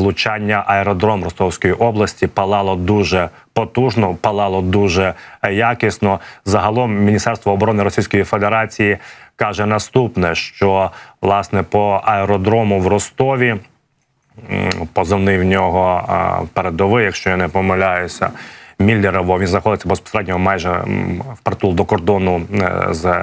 влучання аеродром Ростовської області палало дуже потужно, палало дуже е, якісно. Загалом Міністерство оборони Російської Федерації каже наступне: що власне по аеродрому в Ростові позивний в нього передовий, якщо я не помиляюся. Міллерово він знаходиться безпосередньо майже впритул до кордону е, з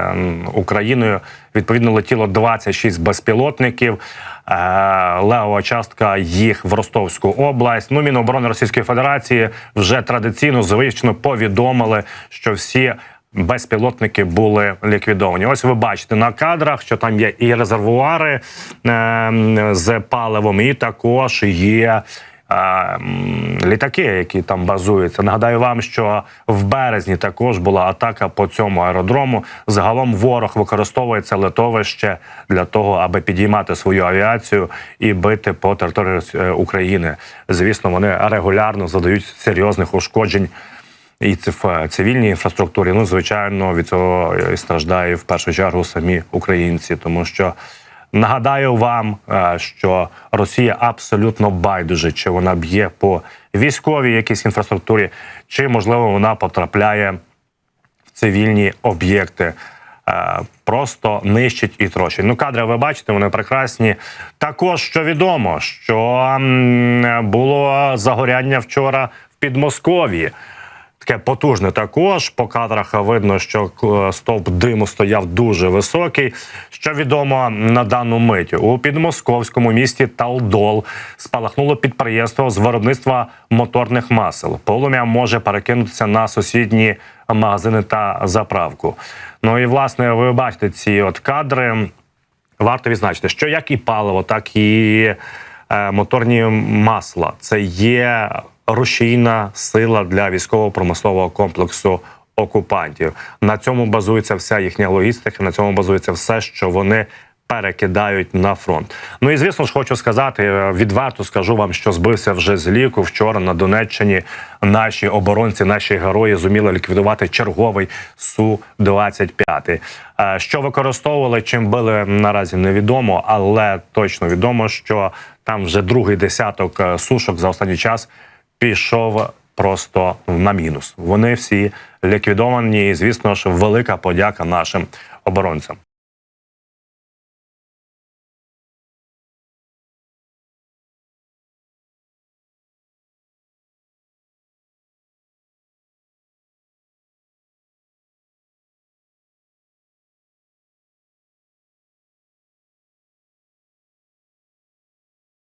Україною. Відповідно, летіло 26 безпілотників. Е, Левова частка їх в Ростовську область. Ну, Міноборони Російської Федерації вже традиційно звично повідомили, що всі безпілотники були ліквідовані. Ось ви бачите на кадрах, що там є і резервуари е, з паливом, і також є. Е, Літаки, які там базуються. Нагадаю вам, що в березні також була атака по цьому аеродрому. Загалом ворог використовує це литовище для того, аби підіймати свою авіацію і бити по території е, України. Звісно, вони регулярно задають серйозних ушкоджень і в цивільній інфраструктурі. Ну, звичайно, від цього страждає в першу чергу самі українці, тому що. Нагадаю вам, е, що Росія абсолютно байдуже, чи вона б'є по військовій якійсь інфраструктурі, чи можливо вона потрапляє в цивільні об'єкти. Е, Просто нищить і трощить. Ну, кадри ви бачите, вони прекрасні. Також що відомо, що було загоряння вчора в Підмосков'ї. Таке потужне також. По кадрах видно, що е, стовп диму стояв дуже високий. Що відомо на дану мить у підмосковському місті Талдол спалахнуло підприємство з виробництва моторних масел. Полум'я може перекинутися на сусідні магазини та заправку. Ну і власне ви бачите ці от кадри. Варто відзначити, що як і паливо, так і е, моторні масла це є рушійна сила для військово-промислового комплексу окупантів. На цьому базується вся їхня логістика, на цьому базується все, що вони. Перекидають на фронт. Ну і звісно ж, хочу сказати е, відверто скажу вам, що збився вже з ліку. Вчора на Донеччині наші оборонці, наші герої зуміли ліквідувати черговий су 25 Е, Що використовували, чим били наразі невідомо, але точно відомо, що там вже другий десяток е, сушок за останній час пішов просто на мінус. Вони всі ліквідовані. І звісно ж, велика подяка нашим оборонцям.